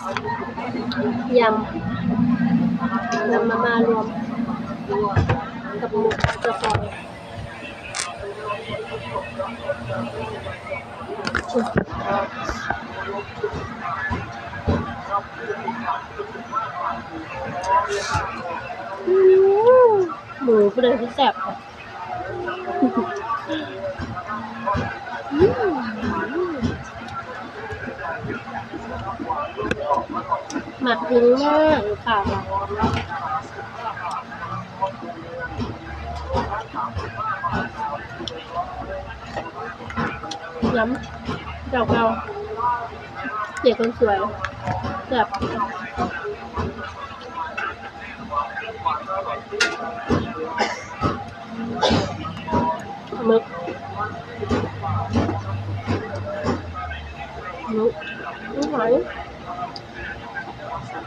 ยำ ยำมาม่ารวม กับหมูกระซอยอื้อหมูเปลือยที่แซ่บค่ะอื้อ หมักถึงมากค่ะย้ำเจ้าเก่าเด็กคนสวยแซ่บมึกมึกไม่ไห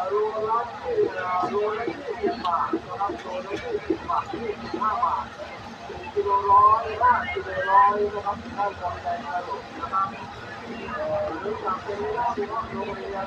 วสิบบาทเลยจ้าสิบบาทเลยจ้าก็นะครับเอ่อสี่โมงกว่าๆนะครับพี่น้องจะถึงโมงครึ่งแล้ว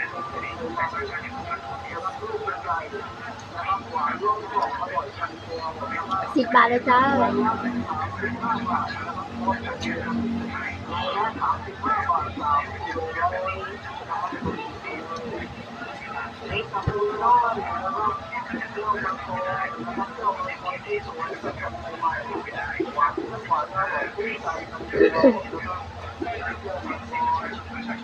วงนี้จะเริ่ม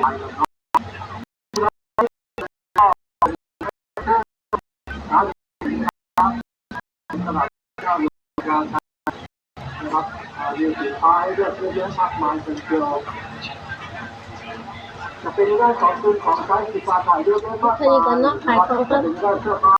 ไปแล้วเนาะครับสำหรับเจ้าอยู่การนะครับอ่ามีสินค้าให้เลือกเยอะแยะมากมายเป็นเกลียวจะเป็นเรื่องของคุณของใช้สินค้าถ่ายเยอะแยะมากแค่นี้ก่อนเนาะขาย